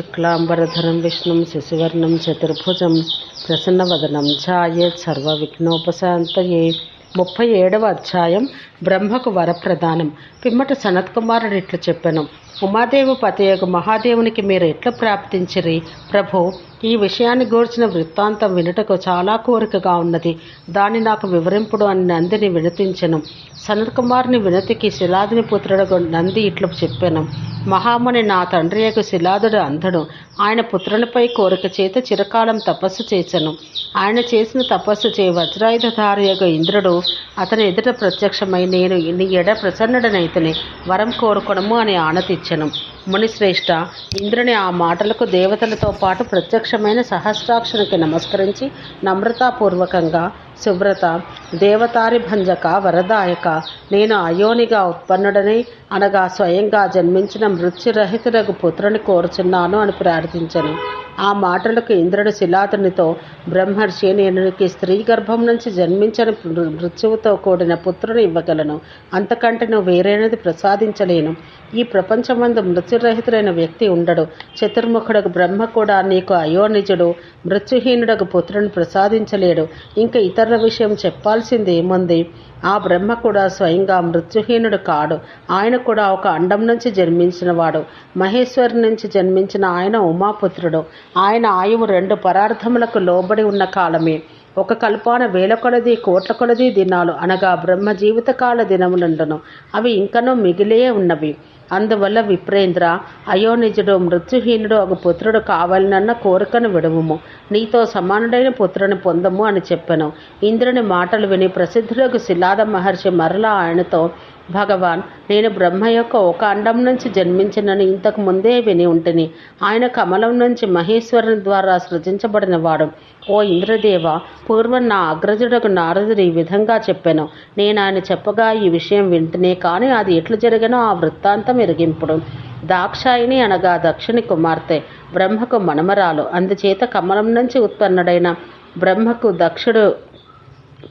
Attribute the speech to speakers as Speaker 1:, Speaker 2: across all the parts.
Speaker 1: శుక్లాంబరధరం విష్ణుం శశివర్ణం చతుర్భుజం ప్రసన్నవదనం ఛాయేత్ సర్వవిఘ్నోపశాంతయే ముప్పై ఏడవ అధ్యాయం బ్రహ్మకు వరప్రదానం పిమ్మట సనత్కుమారుడు ఇట్లు చెప్పను. ఉమాదేవి పతయగు మహాదేవునికి మీరు ఎట్లా ప్రాప్తించిరి? ప్రభు ఈ విషయాన్ని గూర్చిన వృత్తాంతం వినుటకు చాలా కోరికగా ఉన్నది. దాన్ని నాకు వివరింపుడు అని నందిని వినతించను. సనత్కుమారుని వినతికి శిలాదిని పుత్రుడు నంది ఇట్లు చెప్పాను. మహాముని నా తండ్రి యొక్క శిలాదుడు అంధుడు ఆయన పుత్రునిపై కోరిక చేత చిరకాలం తపస్సు చేశాను ఆయన చేసిన తపస్సు చే వజ్రాయుధధారి యొక్క ఇంద్రుడు అతని ఎదుట ప్రత్యక్షమైన నేను నీ ఎడ ప్రసన్నుడనైతేనే వరం కోరుకొనము అని ఆనతిచ్చను మునిశ్రేష్ఠ ఇంద్రుని ఆ మాటలకు దేవతలతో పాటు ప్రత్యక్షమైన సహస్రాక్షునికి నమస్కరించి నమ్రతాపూర్వకంగా శుభ్రత దేవతారి భంజక వరదాయక నేను అయోనిగా ఉత్పన్నుడని అనగా స్వయంగా జన్మించిన మృత్యురహితుడకు పుత్రుని కోరుచున్నాను అని ప్రార్థించను. ఆ మాటలకు ఇంద్రుడు శిలాతునితో బ్రహ్మర్షి నేను నీకు స్త్రీ గర్భం నుంచి జన్మించని మృత్యువుతో కూడిన పుత్రుని ఇవ్వగలను. అంతకంటే నువ్వు వేరేనది ప్రసాదించలేను. ఈ ప్రపంచమందు మృత్యురహితుడైన వ్యక్తి ఉండడు. చతుర్ముఖుడకు బ్రహ్మ కూడా నీకు అయోనిజుడు మృత్యుహీనుడకు పుత్రుని ప్రసాదించలేడు. ఇంకా ఇతరుల విషయం చెప్పాల్సింది ఏముంది ఆ బ్రహ్మ కూడా స్వయంగా మృత్యుహీనుడు కాడు. ఆయన కూడా ఒక అండం నుంచి జన్మించినవాడు మహేశ్వరి నుంచి జన్మించిన ఆయన ఉమాపుత్రుడు. ఆయన ఆయువు రెండు పరార్థములకు లోబడి ఉన్న కాలమే. ఒక కల్పాన వేల కొలది కోట్ల కొలది దినాలు అనగా బ్రహ్మ జీవితకాల దినములుండను అవి ఇంకనూ మిగిలే ఉన్నవి. అందువల్ల విప్రేంద్ర అయోనిజుడు మృత్యుహీనుడు ఒక పుత్రుడు కావాలనన్న కోరికను విడువుము. నీతో సమానుడైన పుత్రుని పొందము అని చెప్పాను. ఇంద్రుని మాటలు విని ప్రసిద్ధులకు శిలాద మహర్షి మరలా ఆయనతో భగవాన్ నేను బ్రహ్మ యొక్క ఒక అండం నుంచి జన్మించినని ఇంతకు ముందే విని ఉంటిని. ఆయన కమలం నుంచి మహేశ్వరుని ద్వారా సృజించబడినవాడు ఓ ఇంద్రదేవ పూర్వం నా అగ్రజుడకు నారదుడు ఈ విధంగా చెప్పాను. నేను ఆయన చెప్పగా ఈ విషయం వింటనే కానీ అది ఎట్లు జరిగినో ఆ వృత్తాంతం ఎరిగింపుడు. దాక్షాయిని అనగా దక్షిణి కుమార్తె బ్రహ్మకు మనమరాలు. అందుచేత కమలం నుంచి ఉత్పన్నుడైన బ్రహ్మకు దక్షుడు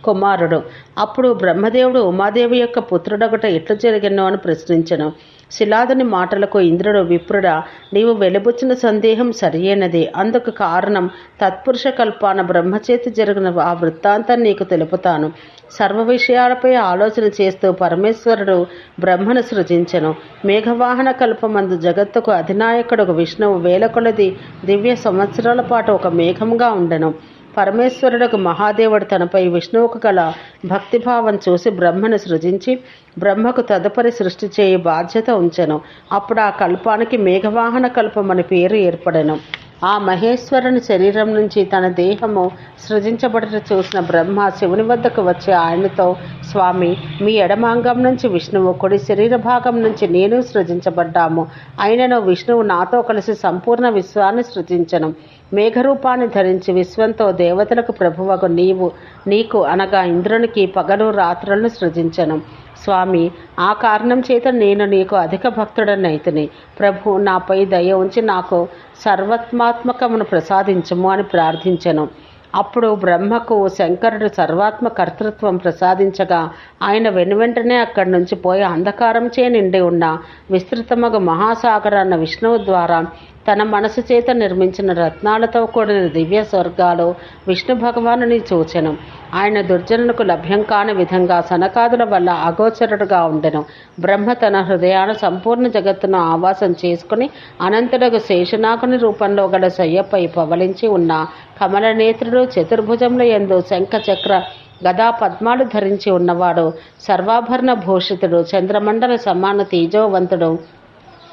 Speaker 1: కుమారుడు. అప్పుడు బ్రహ్మదేవుడు ఉమాదేవి యొక్క పుత్రుడొకట ఎట్లు జరిగినో అని ప్రశ్నించను. శిలాదుని మాటలకు ఇంద్రుడు విప్రుడా నీవు వెలుబుచ్చిన సందేహం సరియైనది. అందుకు కారణం తత్పురుష కల్పాన బ్రహ్మచేతి జరిగిన ఆ వృత్తాంతం నీకు తెలుపుతాను. సర్వ విషయాలపై ఆలోచన చేస్తూ పరమేశ్వరుడు బ్రహ్మను సృజించను. మేఘవాహన కల్పమందు జగత్తుకు అధినాయకుడు విష్ణువు వేల కొలది దివ్య సంవత్సరాల పాటు ఒక మేఘంగా ఉండను. పరమేశ్వరుడకు మహాదేవుడు తనపై విష్ణువుకు గల భక్తిభావం చూసి బ్రహ్మను సృజించి బ్రహ్మకు తదుపరి సృష్టి చేయి బాధ్యత ఉంచెను. అప్పుడు ఆ కల్పానికి మేఘవాహన కల్పం అని పేరు ఏర్పడెను. ఆ మహేశ్వరుని శరీరం నుంచి తన దేహము సృజించబడట చూసిన బ్రహ్మ శివుని వద్దకు వచ్చి ఆయనతో స్వామి మీ ఎడమాంగం నుంచి విష్ణువు కుడి శరీర భాగం నుంచి నేను సృజించబడ్డాము. అయినను విష్ణువు నాతో కలిసి సంపూర్ణ విశ్వాన్ని సృజించను. మేఘరూపాన్ని ధరించి విశ్వంతో దేవతలకు ప్రభువకు నీవు నీకు అనగా ఇంద్రునికి పగలు రాత్రులను సృజించను. స్వామి ఆ కారణం చేత నేను నీకు అధిక భక్తుడనైతిని. ప్రభు నాపై దయ ఉంచి నాకు సర్వత్మాత్మకమును ప్రసాదించము అని ప్రార్థించను. అప్పుడు బ్రహ్మకు శంకరుడు సర్వాత్మ కర్తృత్వం ప్రసాదించగా ఆయన వెనువెంటనే అక్కడి నుంచి పోయి అంధకారం చే నిండి ఉన్న విస్తృతమగు మహాసాగరాన్న విష్ణువు ద్వారా తన మనసు చేత నిర్మించిన రత్నాలతో కూడిన దివ్య స్వర్గాలు విష్ణు భగవానుని చూచెను ఆయన దుర్జనులకు లభ్యం కాని విధంగా సనకాదుల వల్ల అగోచరుడుగా ఉండెను. బ్రహ్మ తన హృదయాన సంపూర్ణ జగత్తును ఆవాసం చేసుకుని అనంతుడకు శేషనాగుని రూపంలో గల శయ్యపై పవలించి ఉన్న కమలనేత్రుడు చతుర్భుజముల ఎందు శంఖ చక్ర గదా పద్మాలు ధరించి ఉన్నవాడు సర్వాభరణ భూషితుడు చంద్రమండల సమాన తేజోవంతుడు.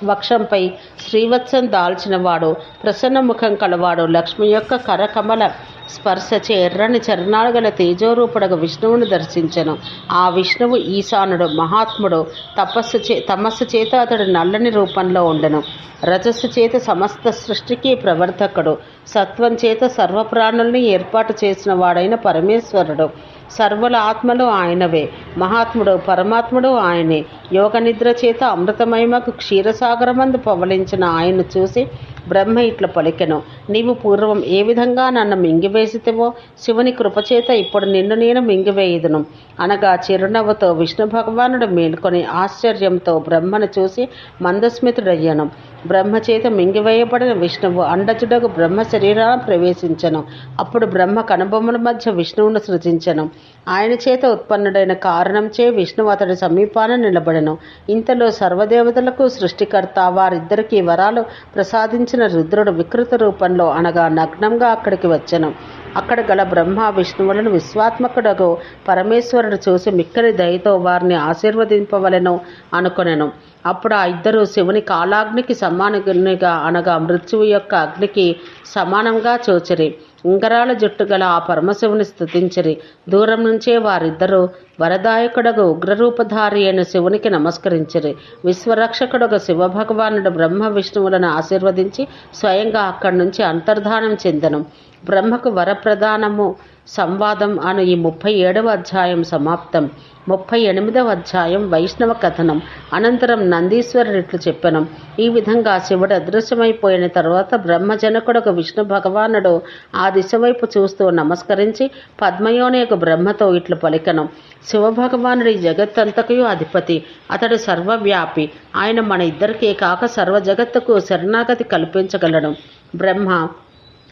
Speaker 1: వక్షంపై శ్రీవత్సం దాల్చినవాడు ప్రసన్న ముఖం కలవాడు లక్ష్మి యొక్క కరకమల. స్పర్శచే ఎర్రని చరణాలు గల తేజోరూపుడగ విష్ణువును దర్శించను. ఆ విష్ణువు ఈశానుడు మహాత్ముడు తపస్సు చే తమస్సు చేత అతడు నల్లని రూపంలో ఉండను. రజస్సు చేత సమస్త సృష్టికి ప్రవర్తకుడు. సత్వం చేత సర్వప్రాణుల్ని ఏర్పాటు చేసిన వాడైన పరమేశ్వరుడు. సర్వుల ఆత్మలు ఆయనవే. మహాత్ముడు పరమాత్ముడు ఆయనే. యోగ నిద్ర చేత అమృతమయమకు క్షీరసాగరమందు పవలించిన ఆయన్ను చూసి బ్రహ్మ ఇట్ల పలికెను. నీవు పూర్వం ఏ విధంగా నన్ను మింగివేసితేవో శివుని కృపచేత ఇప్పుడు నిన్ను నేను మింగివేయుదును. అనగా చిరునవ్వుతో విష్ణు భగవానుడు మేల్కొని ఆశ్చర్యంతో బ్రహ్మను చూసి మందస్మితుడయ్యాను. బ్రహ్మచేత మింగివేయబడిన విష్ణువు అండచుడకు బ్రహ్మ శరీరాన్ని ప్రవేశించను. అప్పుడు బ్రహ్మ కనుబొమ్మల మధ్య విష్ణువును సృజించను. ఆయన చేత ఉత్పన్నుడైన కారణంచే విష్ణువు అతడి సమీపాన నిలబడను. ఇంతలో సర్వదేవతలకు సృష్టికర్త వారిద్దరికీ వరాలు ప్రసాదించిన రుద్రుడు వికృత రూపంలో అనగా నగ్నంగా అక్కడికి వచ్చను. అక్కడ గల బ్రహ్మ విష్ణువులను విశ్వాత్మకుడగు పరమేశ్వరుడు చూసి మిక్కని దయతో వారిని ఆశీర్వదింపవలను అనుకొనెను. అప్పుడు ఆ ఇద్దరు శివుని కాలాగ్నికి సమానగునిగా అనగా మృత్యువు యొక్క అగ్నికి సమానంగా చూచిరి. ఉంగరాల జుట్టు గల ఆ పరమశివుని స్థుతించిరి దూరం నుంచే వారిద్దరూ వరదాయకుడగు ఉగ్రరూపధారి అయిన శివునికి నమస్కరించిరి. విశ్వరక్షకుడగు శివభగవానుడు బ్రహ్మ విష్ణువులను ఆశీర్వదించి స్వయంగా అక్కడి నుంచి అంతర్ధానం చెందను. బ్రహ్మకు వరప్రదానము సంవాదం అను ఈ ముప్పై ఏడవ అధ్యాయం సమాప్తం. ముప్పై ఎనిమిదవ అధ్యాయం వైష్ణవ కథనం. అనంతరం నందీశ్వరుడిట్లు చెప్పనం. ఈ విధంగా శివుడు అదృశ్యమైపోయిన తర్వాత బ్రహ్మజనకుడకు విష్ణు భగవానుడు ఆ దిశ వైపు చూస్తూ నమస్కరించి పద్మయోని యొక్క బ్రహ్మతో ఇట్లు పలికను. శివభగవానుడు ఈ జగత్తంతకు అధిపతి. అతడు సర్వవ్యాపి. ఆయన మన ఇద్దరికే కాక సర్వ జగత్తుకు శరణాగతి కల్పించగలడు. బ్రహ్మ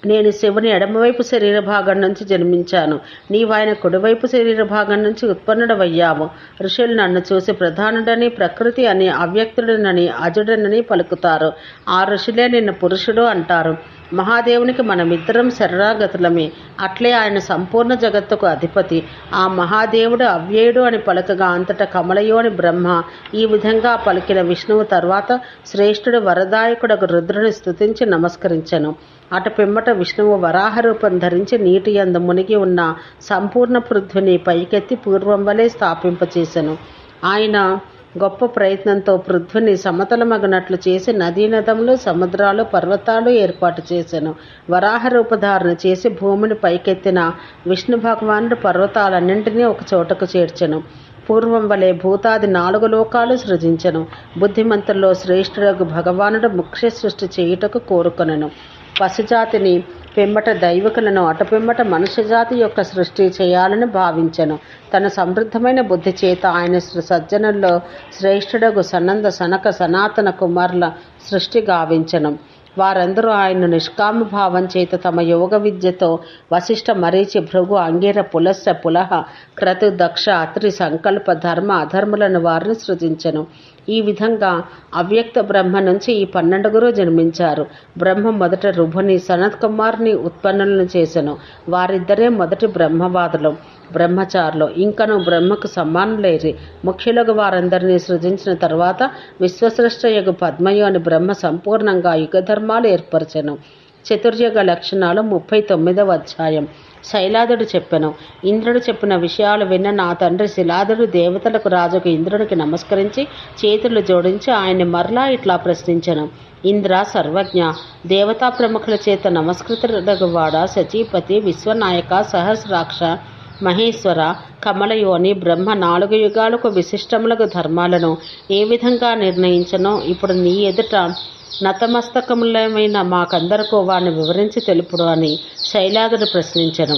Speaker 1: నేను శివుని ఎడమవైపు శరీర భాగం నుంచి జన్మించాను. నీవు ఆయన కుడివైపు శరీర భాగం నుంచి ఉత్పన్నుడవయ్యావు. ఋషులు నన్ను చూసి ప్రధానుడని ప్రకృతి అని అవ్యక్తుడనని అజుడనని పలుకుతారు. ఆ ఋషులే నిన్ను పురుషుడు అంటారు. మహాదేవునికి మనమిద్దరం శరణాగతులమే. అట్లే ఆయన సంపూర్ణ జగత్తుకు అధిపతి. ఆ మహాదేవుడు అవ్యయుడు అని పలకగా అంతట కమలయోని బ్రహ్మ ఈ విధంగా పలికిన విష్ణువు తర్వాత శ్రేష్ఠుడు వరదాయకుడకు రుద్రుని స్థుతించి నమస్కరించను. అటు పిమ్మట విష్ణువు వరాహ రూపం ధరించి నీటి యందు మునిగి ఉన్న సంపూర్ణ పృథ్విని పైకెత్తి పూర్వం వలె స్థాపింపచేసెను. ఆయన గొప్ప ప్రయత్నంతో పృథ్విని సమతలమగనట్లు చేసి నదీనదములు సముద్రాలు పర్వతాలు ఏర్పాటు చేశాను వరాహ రూపధారణ చేసి భూమిని పైకెత్తిన విష్ణు భగవానుడు పర్వతాలన్నింటినీ ఒక చోటకు చేర్చను. పూర్వం వలె భూతాది నాలుగు లోకాలు సృజించను. బుద్ధిమంతుల్లో శ్రేష్ఠుడకు భగవానుడు ముఖ్య సృష్టి చేయుటకు కోరుకొనను. పశుజాతిని పిమ్మట దైవికులను అటుపిమ్మట మనుష్యజాతి యొక్క సృష్టి చేయాలని భావించెను. తన సమృద్ధమైన బుద్ధి చేత ఆయన సజ్జనుల్లో శ్రేష్ఠుడగు సనంద సనక సనాతన కుమారుల సృష్టి గావించను. వారందరూ ఆయన నిష్కామ భావం చేత తమ యోగ విద్యతో వశిష్ఠ మరీచి భృగు అంగీర పులస్య పులహ క్రతు దక్ష అత్రి సంకల్ప ధర్మ అధర్ములను వారిని సృజించెను. ఈ విధంగా అవ్యక్త బ్రహ్మ నుంచి ఈ పన్నెండుగురు జన్మించారు. బ్రహ్మ మొదట రుభుని సనత్ కుమార్ని ఉత్పన్నులను చేసెను. వారిద్దరే మొదటి బ్రహ్మవాదులు. బ్రహ్మచారులు. ఇంకను బ్రహ్మకు సమానులేరి. ముఖ్యులకు వారందరినీ సృజించిన తర్వాత విశ్వసృష్టయగు పద్మయోని బ్రహ్మ సంపూర్ణంగా యుగధర్మాలు ఏర్పరచెను. చతుర్యుగ లక్షణాలు ముప్పై తొమ్మిదవ అధ్యాయం. శైలాదుడు చెప్పెను. ఇంద్రుడు చెప్పిన విషయాలు విన్న నా తండ్రి శిలాదుడు దేవతలకు రాజుకు ఇంద్రుడికి నమస్కరించి చేతులు జోడించి ఆయన్ని మరలా ఇట్లా ప్రశ్నించెను. ఇంద్ర సర్వజ్ఞ దేవతా ప్రముఖుల చేత నమస్కృతవాడ సచీపతి విశ్వనాయక సహస్రాక్ష మహేశ్వర కమలయోని బ్రహ్మ నాలుగు యుగాలకు విశిష్టములకు ధర్మాలను ఏ విధంగా నిర్ణయించనో ఇప్పుడు నీ ఎదుట నతమస్తకములమైన మాకందరకు వారిని వివరించి తెలుపుడు అని శైలాదుడు ప్రశ్నించెను.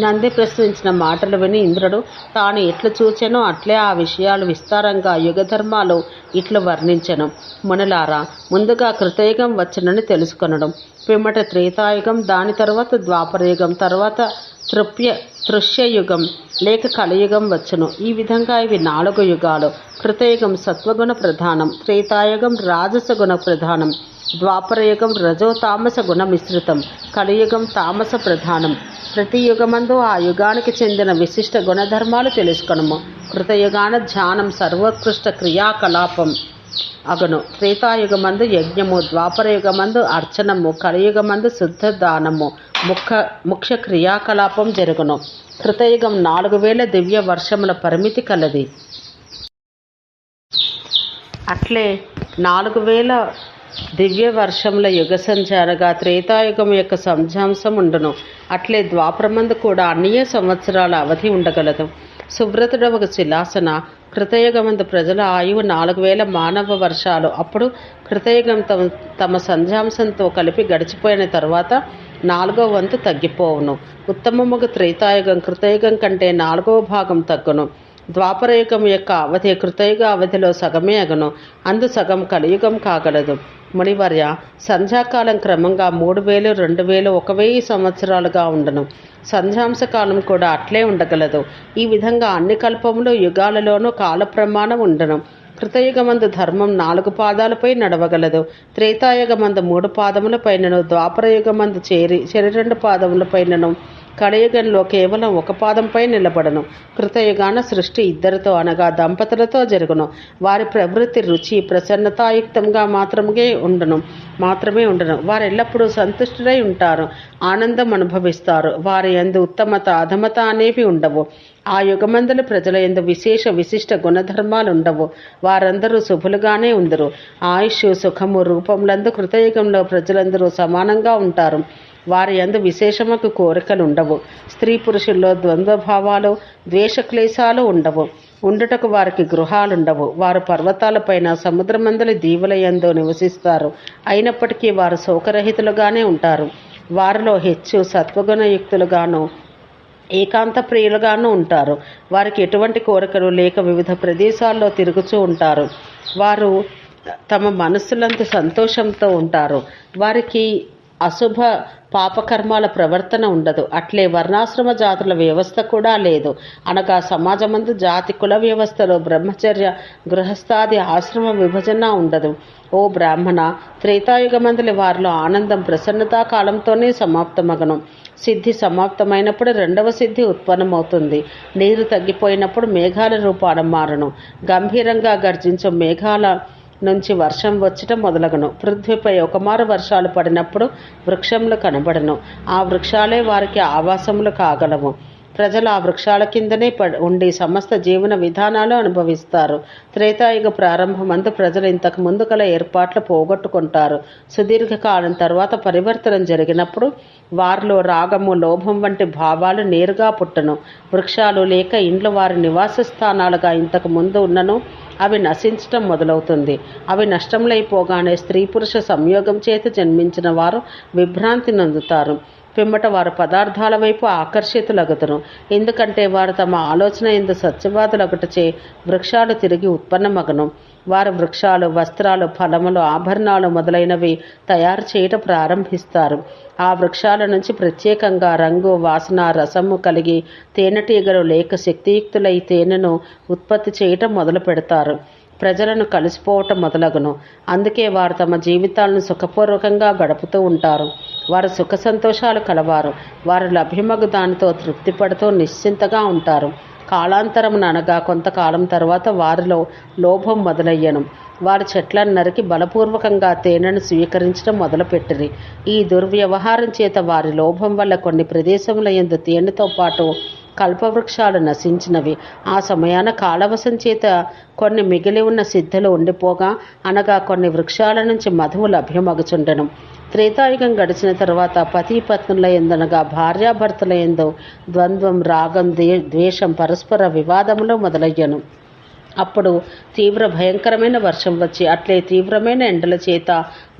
Speaker 1: నంది ప్రశ్నించిన మాటలు విని ఇంద్రుడు తాను ఎట్లు చూచెనో అట్లే ఆ విషయాలు విస్తారంగా యుగధర్మాలు ఇట్లు వర్ణించను. మునులారా ముందుగా కృతయుగం వచ్చనని తెలుసుకొనడం పిమ్మట త్రేతాయుగం దాని తర్వాత ద్వాపరయుగం తర్వాత తృప్య కృష్యయుగం లేక కలియుగం వచ్చును. ఈ విధంగా ఇవి నాలుగు యుగాలు. కృతయుగం సత్వగుణ ప్రధానం త్రేతాయుగం రాజస గుణ ప్రధానం ద్వాపరయుగం రజో తామస గుణ మిశ్రితం కలియుగం తామస ప్రధానం. ప్రతి యుగమందు ఆ యుగానికి చెందిన విశిష్ట గుణధర్మాలు తెలుసుకొనము. కృతయుగాన ధ్యానం సర్వోత్కృష్ట క్రియాకలాపం. అగను. త్రేతాయుగమందు యజ్ఞము ద్వాపరయుగమందు అర్చనము కలియుగమందు శుద్ధ దానము ముఖ్య ముఖ్య క్రియాకలాపం జరుగును. కృతయుగం నాలుగు వేల దివ్య వర్షముల పరిమితి కలది. అట్లే నాలుగు వేల దివ్య వర్షముల యుగ సంచారగా త్రేతాయుగం యొక్క సంజాంశం ఉండును. అట్లే ద్వాపరమందు కూడా అన్య సంవత్సరాల అవధి ఉండగలదు. సువ్రతుడవకు శిలాసన కృతయుగమందు ప్రజల ఆయువు నాలుగు వేల మానవ వర్షాలు. అప్పుడు కృతయుగం తమ తమ సంధ్యాంశంతో కలిపి గడిచిపోయిన తర్వాత నాలుగో వంతు తగ్గిపోవును. ఉత్తమముగ త్రేతాయుగం కృతయుగం కంటే నాలుగవ భాగం తగ్గును. ద్వాపరయుగం యొక్క అవధి కృతయుగ అవధిలో సగమే అగను. అందు సగం కలియుగం కాగలదు. మునివర్య సంధ్యాకాలం క్రమంగా మూడు వేలు రెండు వేలు ఒక వెయ్యి సంవత్సరాలుగా ఉండను. సంధ్యాంశ కాలం కూడా అట్లే ఉండగలదు. ఈ విధంగా అన్ని కల్పములు యుగాలలోనూ కాల ప్రమాణం ఉండను. కృతయుగమందు ధర్మం నాలుగు పాదాలపై నడవగలదు. త్రేతాయుగమందు మూడు పాదములపైనను ద్వాపరయుగమందు చేరి చెరి రెండు పాదములపైనను కళయుగంలో కేవలం ఒక పాదంపై నిలబడను. కృతయుగాన సృష్టి ఇద్దరితో అనగా దంపతులతో జరుగును. వారి ప్రవృత్తి రుచి ప్రసన్నతాయుక్తంగా మాత్రమే ఉండను. మాత్రమే ఉండను. వారు ఎల్లప్పుడూ సంతుష్టులై ఉంటారు. ఆనందం అనుభవిస్తారు. వారి ఎందు ఉత్తమత అధమత అనేవి ఉండవు. ఆ యుగమందుల ప్రజల ఎందు విశేష విశిష్ట గుణధర్మాలు ఉండవు వారందరూ శుభులుగానే ఉందరు. ఆయుష్ సుఖము రూపములందు కృతయుగంలో ప్రజలందరూ సమానంగా ఉంటారు. వారి యందు విశేషముకు కోరికలు ఉండవు స్త్రీ పురుషుల్లో ద్వంద్వభావాలు ద్వేషక్లేశాలు ఉండవు. ఉండుటకు వారికి గృహాలుండవు. వారు పర్వతాలపైన సముద్రమందలి దీవుల యందు నివసిస్తారు. అయినప్పటికీ వారు శోకరహితులుగానే ఉంటారు. వారిలో హెచ్చు సత్వగుణయుక్తులుగాను ఏకాంత ప్రియులుగాను ఉంటారు. వారికి ఎటువంటి కోరికలు లేక వివిధ ప్రదేశాల్లో తిరుగుతూ ఉంటారు. వారు తమ మనస్సులంత సంతోషంతో ఉంటారు. వారికి అశుభ పాపకర్మాల ప్రవర్తన ఉండదు. అట్లే వర్ణాశ్రమ జాతుల వ్యవస్థ కూడా లేదు. అనగా సమాజమందు జాతి కుల వ్యవస్థలో బ్రహ్మచర్య గృహస్థాది ఆశ్రమ విభజన ఉండదు. ఓ బ్రాహ్మణ త్రేతాయుగమందులి వారిలో ఆనందం ప్రసన్నతా కాలంతోనే సమాప్తమగను. సిద్ధి సమాప్తమైనప్పుడు రెండవ సిద్ధి ఉత్పన్నమవుతుంది. నీరు తగ్గిపోయినప్పుడు మేఘాల రూపాన మారును. గంభీరంగా గర్జించు మేఘాల నుంచి వర్షం వచ్చటం మొదలగను. పృథ్వీపై ఒకమారు వర్షాలు పడినప్పుడు వృక్షములు కనబడను. ఆ వృక్షాలే వారికి ఆవాసములు కాగలవు. ప్రజలు ఆ వృక్షాల కిందనే పడి ఉండి సమస్త జీవన విధానాలు అనుభవిస్తారు. త్రేతాయుగ ప్రారంభమందు ప్రజలు ఇంతకు ముందు గల ఏర్పాట్లు పోగొట్టుకుంటారు. సుదీర్ఘకాలం తర్వాత పరివర్తనం జరిగినప్పుడు వారిలో రాగము లోభం వంటి భావాలు నేరుగా పుట్టను. వృక్షాలు లేక ఇండ్లు వారి నివాస స్థానాలుగా ఇంతకు ముందు ఉన్నను అవి నశించటం మొదలవుతుంది. అవి నష్టములైపోగానే స్త్రీ పురుష సంయోగం చేత జన్మించిన వారు విభ్రాంతి నందుతారు. పిమ్మట వారు పదార్థాల వైపు ఆకర్షితులగుతును ఎందుకంటే వారు తమ ఆలోచన ఎందు సత్యవాదులొకటిచే వృక్షాలు తిరిగి ఉత్పన్నమగను. వారు వృక్షాలు వస్త్రాలు ఫలములు ఆభరణాలు మొదలైనవి తయారు చేయటం ప్రారంభిస్తారు. ఆ వృక్షాల నుంచి ప్రత్యేకంగా రంగు వాసన రసము కలిగి తేనెటీగలు లేక శక్తియుక్తులై తేనెను ఉత్పత్తి చేయటం మొదలు పెడతారు ప్రజలను కలిసిపోవటం మొదలగును. అందుకే వారు తమ జీవితాలను సుఖపూర్వకంగా గడుపుతూ ఉంటారు. వారు సుఖ సంతోషాలు కలవారు. వారు లభ్యమగు దానితో తృప్తిపడుతూ నిశ్చింతగా ఉంటారు. కాలాంతరమున అనగా కొంతకాలం తర్వాత వారిలో లోభం మొదలయ్యను. వారు చెట్లను నరికి బలపూర్వకంగా తేనెను స్వీకరించడం మొదలుపెట్టిరి. ఈ దుర్వ్యవహారం చేత వారి లోభం వల్ల కొన్ని ప్రదేశముల యందు తేనెతో పాటు కల్పవృక్షాలు నశించినవి. ఆ సమయాన కాలవశం చేత కొన్ని మిగిలి ఉన్న సిద్ధులు ఉండిపోగా అనగా కొన్ని వృక్షాల నుంచి మధువు లభ్యమగుచుండెను. త్రేతాయుగం గడిచిన తర్వాత పతి పత్నుల ఎందనగా భార్యాభర్తల ఎందు ద్వంద్వం రాగం ద్వేషం పరస్పర వివాదములు మొదలయ్యను. అప్పుడు తీవ్ర భయంకరమైన వర్షం వచ్చి అట్లే తీవ్రమైన ఎండల చేత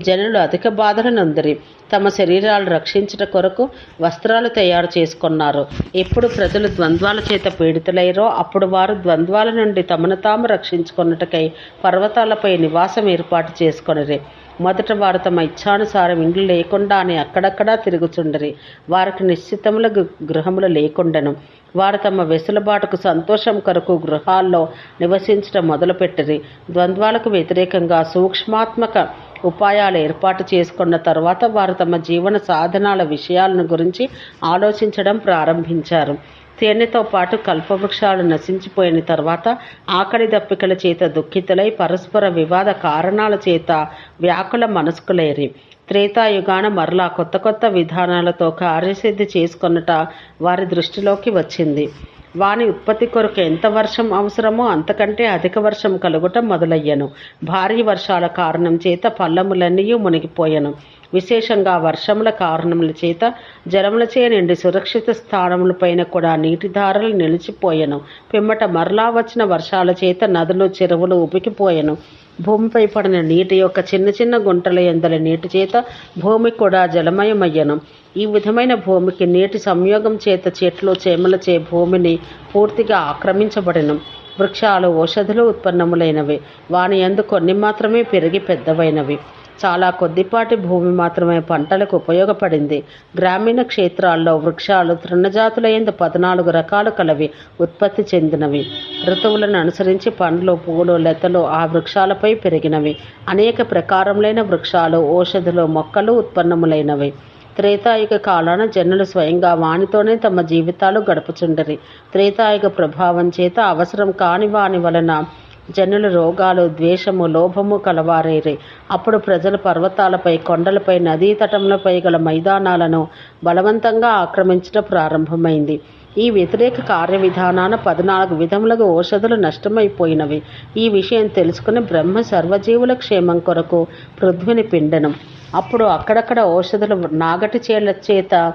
Speaker 1: జనులు అధిక బాధలు నొందిరి. తమ శరీరాలు రక్షించుట కొరకు వస్త్రాలు తయారు చేసుకున్నారు. ఎప్పుడు ప్రజలు ద్వంద్వాల చేత పీడితులైరో అప్పుడు వారు ద్వంద్వాల నుండి తమను తాము రక్షించుకొనుటకై పర్వతాలపై నివాసం ఏర్పాటు చేసుకొనిరి. మొదట వారు తమ ఇచ్ఛానుసారం ఇండ్లు లేకుండానే అక్కడక్కడా తిరుగుచుండరి. వారికి నిశ్చితములు గు- గృహములు లేకుండెను. వారు తమ వెసులుబాటుకు సంతోషం కొరకు గృహాల్లో నివసించడం మొదలుపెట్టిరి. ద్వంద్వాలకు వ్యతిరేకంగా సూక్ష్మాత్మక ఉపాయాలు ఏర్పాటు చేసుకున్న తర్వాత వారు తమ జీవన సాధనాల విషయాలను గురించి ఆలోచించడం ప్రారంభించారు. తేనెతో పాటు కల్పవృక్షాలు నశించిపోయిన తర్వాత ఆకలి దప్పికల చేత దుఃఖితులై పరస్పర వివాద కారణాల చేత వ్యాకుల మనస్కులేరి. త్రేతాయుగాన మరలా కొత్త కొత్త విధానాలతో కార్యసిద్ధి చేసుకొనుట వారి దృష్టిలోకి వచ్చింది. వాని ఉత్పత్తి కొరకు ఎంత వర్షం అవసరమో అంతకంటే అధిక వర్షం కలుగుట మొదలయ్యను. భారీ వర్షాల కారణం చేత పల్లములన్నీ మునిగిపోయాను. విశేషంగా వర్షముల కారణముల చేత జలములచే నిండి సురక్షిత స్థానముల పైన కూడా నీటి ధారలు నిలిచిపోయెను. పిమ్మట మరలా వచ్చిన వర్షాల చేత నదులు చెరువులు ఉబికిపోయెను. భూమిపై పడిన నీటి యొక్క చిన్న చిన్న గుంటల ఎందల నీటి చేత భూమి కూడా జలమయమయ్యను. ఈ విధమైన భూమికి నీటి సంయోగం చేత చెట్లు చేమలచే భూమిని పూర్తిగా ఆక్రమించబడెను. వృక్షాలు ఔషధులు ఉత్పన్నములైనవి. వాని ఎందు కొన్ని మాత్రమే పెరిగి పెద్దవైనవి. చాలా కొద్దిపాటి భూమి మాత్రమే పంటలకు ఉపయోగపడింది. గ్రామీణ క్షేత్రాల్లో వృక్షాలు తృణజాతులైన పద్నాలుగు రకాలు కలవి ఉత్పత్తి చెందినవి. ఋతువులను అనుసరించి పండ్లు పూలు లతలు ఆ వృక్షాలపై పెరిగినవి. అనేక ప్రకారములైన వృక్షాలు ఔషధులు మొక్కలు ఉత్పన్నములైనవి. త్రేతాయుగ కాలాన జనులు స్వయంగా వానితోనే తమ జీవితాలు గడుపుచుండరి. త్రేతాయుగ ప్రభావం చేత అవసరం కాని వాని వలన జనుల రోగాలు ద్వేషము లోభము కలవారేరే. అప్పుడు ప్రజలు పర్వతాలపై కొండలపై నదీ తటములపై గల మైదానాలను బలవంతంగా ఆక్రమించడం ప్రారంభమైంది. ఈ వ్యతిరేక కార్యవిధానాన పద్నాలుగు విధములుగా ఔషధులు నష్టమైపోయినవి. ఈ విషయం తెలుసుకుని బ్రహ్మ సర్వజీవుల క్షేమం కొరకు పృథ్విని పిండనం. అప్పుడు అక్కడక్కడ ఔషధులు నాగటి చేల చేత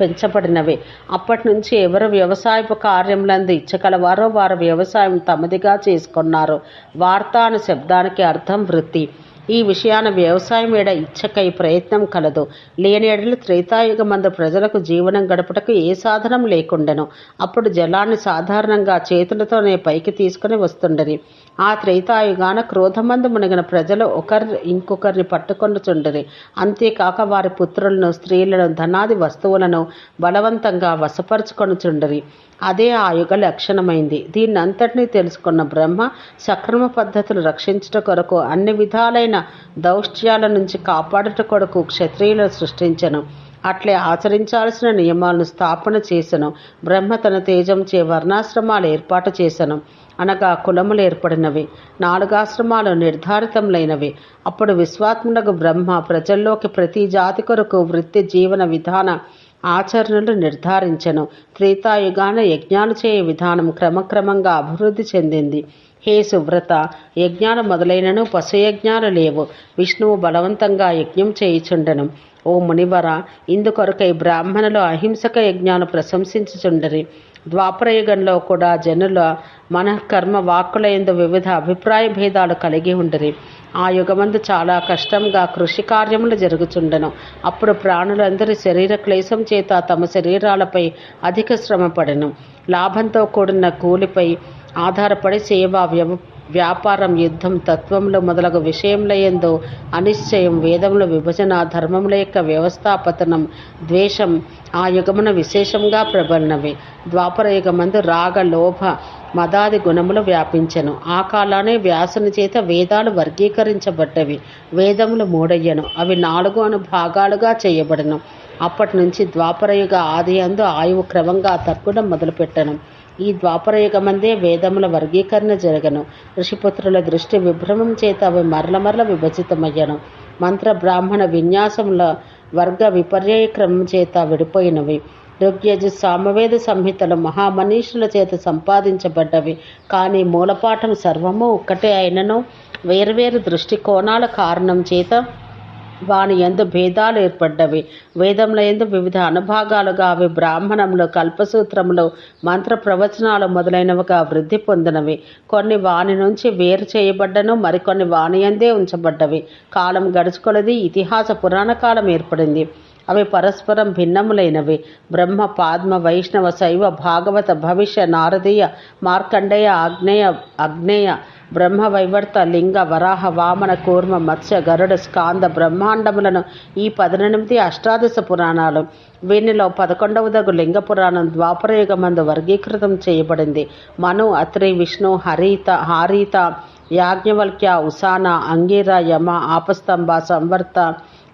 Speaker 1: పెంచబడినవి. అప్పటి నుంచి ఎవరు వ్యవసాయపు కార్యములందు ఇచ్చగలవారో వారు వ్యవసాయం తమదిగా చేసుకున్నారు. వార్త అనే శబ్దానికి అర్థం వృత్తి. ఈ విషయాన వ్యవసాయం ఏడ ఇచ్చకై ప్రయత్నం కలదు. లేని త్రేతాయుగ మందు ప్రజలకు జీవనం గడపటకు ఏ సాధనం లేకుండెను. అప్పుడు జలాన్ని సాధారణంగా చేతులతోనే పైకి తీసుకుని వస్తుండరి ఆ త్రైతాయుగాన క్రోధమందు మునిగిన ప్రజలు ఒకరి ఇంకొకరిని పట్టుకొనుచుండరి. అంతేకాక వారి పుత్రులను స్త్రీలను ధనాది వస్తువులను బలవంతంగా వశపరుచుకొనుచుండరి. అదే ఆ యుగ లక్షణమైంది. దీన్నంతటినీ తెలుసుకున్న బ్రహ్మ సక్రమ పద్ధతులు రక్షించుట కొరకు అన్ని విధాలైన దౌష్ట్యాల నుంచి కాపాడుట కొరకు క్షత్రియులను సృష్టించను. అట్లే ఆచరించాల్సిన నియమాలను స్థాపన చేసెను. బ్రహ్మ తన తేజం చే వర్ణాశ్రమాలు ఏర్పాటు చేసను. అనగా కులములు ఏర్పడినవి. నాలుగాశ్రమాలు నిర్ధారితములైనవి. అప్పుడు విశ్వాత్మునకు బ్రహ్మ ప్రజల్లోకి ప్రతి జాతి కొరకు వృత్తి జీవన విధాన ఆచరణలు నిర్ధారించను. త్రేతాయుగాన యజ్ఞాలు చేయ విధానం క్రమక్రమంగా అభివృద్ధి చెందింది. హే సువ్రత యజ్ఞాలు మొదలైనను పశుయజ్ఞాలు లేవు. విష్ణువు బలవంతంగా యజ్ఞం చేయుచుండెను. ఓ మునివర ఇందుకొరకై బ్రాహ్మణులు అహింసక యజ్ఞాలు ప్రశంసించుచుండరి. ద్వాపరయుగంలో కూడా జనుల మనఃకర్మ వాక్కుల ఎందు వివిధ అభిప్రాయ భేదాలు కలిగి ఉండరి. ఆ యుగమందు చాలా కష్టంగా కృషి కార్యములు జరుగుచుండెను. అప్పుడు ప్రాణులందరి శరీర క్లేశం చేత తమ శరీరాలపై అధిక శ్రమ పడెను. లాభంతో కూడిన కూలిపై ఆధారపడి సేవ వ్యవ వ్యాపారం యుద్ధం తత్వంలో మొదలగు విషయముల అనిశ్చయం వేదముల విభజన ధర్మముల యొక్క వ్యవస్థాపతనం ద్వేషం ఆ యుగమున విశేషంగా ప్రబలినవి. ద్వాపర యుగమందు రాగ లోభ మదాది గుణములు వ్యాపించెను. ఆ కాలానే వ్యాసుని చేత వేదాలు వర్గీకరించబడ్డవి. వేదములు మూడయ్యను. అవి నాలుగు అను భాగాలుగా చేయబడను. అప్పటి నుంచి ద్వాపరయుగ ఆది అందు ఆయువు క్రమంగా తగ్గడం మొదలుపెట్టను. ఈ ద్వాపరయుగమందే వేదముల వర్గీకరణ జరగను. ఋషిపుత్రుల దృష్టి విభ్రమం చేత అవి మరల మరల విభజితమయ్యను. మంత్ర బ్రాహ్మణ విన్యాసముల వర్గ విపర్యయ క్రమం చేత విడిపోయినవి. ఋగ్యజు సామవేద సంహితలు మహామనీషుల చేత సంపాదించబడ్డవి. కానీ మూలపాఠం సర్వము ఒక్కటే అయినను వేర్వేరు దృష్టికోణాల కారణం చేత వాని ఎందు భేదాలు ఏర్పడ్డవి. వేదముల ఎందు వివిధ అనుభాగాలుగా అవి బ్రాహ్మణములు కల్పసూత్రములు మంత్ర ప్రవచనాలు మొదలైనవిగా వృద్ధి పొందినవి. కొన్ని వాని నుంచి వేరు చేయబడ్డను మరికొన్ని వాని ఎందే ఉంచబడ్డవి. కాలం గడుచుకొలది ఇతిహాస పురాణ కాలం ఏర్పడింది. అవి పరస్పరం భిన్నములైనవి. బ్రహ్మ పాద్మ వైష్ణవ శైవ భాగవత భవిష్య నారదీయ మార్కండేయ ఆగ్నేయ అగ్నేయ బ్రహ్మవైవర్త లింగ వరాహ వామన కూర్మ మత్స్య గరుడ స్కాంద బ్రహ్మాండములను ఈ పద్దెనిమిది అష్టాదశ పురాణాలు. వీనిలో పదకొండవదగు లింగ పురాణం ద్వాపరయుగమందు వర్గీకృతం చేయబడింది. మను అత్రి విష్ణు హరిత హారీత యాజ్ఞవల్క్య ఉసాన అంగీర యమ ఆపస్తంభ సంవర్త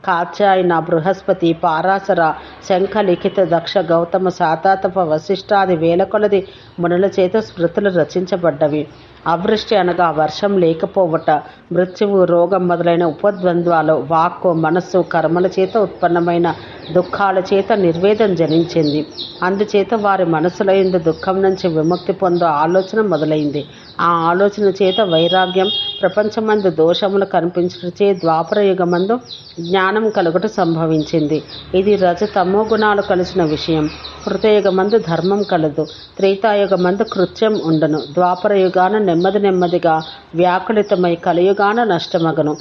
Speaker 1: కాత్యాయన బృహస్పతి పారాసర శంఖ లిఖిత దక్ష గౌతమ సాతాతప వశిష్టాది వేల కొలది మునుల చేత స్మృతులు రచించబడ్డవి. అవృష్టి అనగా వర్షం లేకపోవట మృత్యువు రోగం మొదలైన ఉపద్వంద్వాలు వాక్కు మనస్సు కర్మల చేత ఉత్పన్నమైన దుఃఖాల చేత నిర్వేదం జనించింది. అందుచేత వారి మనసులో ఇందు దుఃఖం నుంచి విముక్తి పొందే ఆలోచన మొదలైంది. ఆ ఆలోచన చేత వైరాగ్యం ప్రపంచమందు దోషములు కనిపించటచే ద్వాపర యుగమందు జ్ఞానం కలుగుట సంభవించింది. ఇది రజతమో గుణాలు కలిసిన విషయం. కృతయుగమందు ధర్మం కలదు. త్రేతాయుగమందు కృత్యం ఉండను. ద్వాపర యుగాన నెమ్మది నెమ్మదిగా వ్యాకులితమై కలియుగాన నష్టమగను.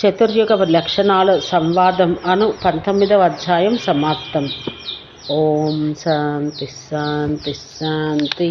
Speaker 1: చతుర్యుగ లక్షణాలు సంవాదం అను పంతొమ్మిదవ అధ్యాయం సమాప్తం. ఓం శాంతి శాంతి శాంతి.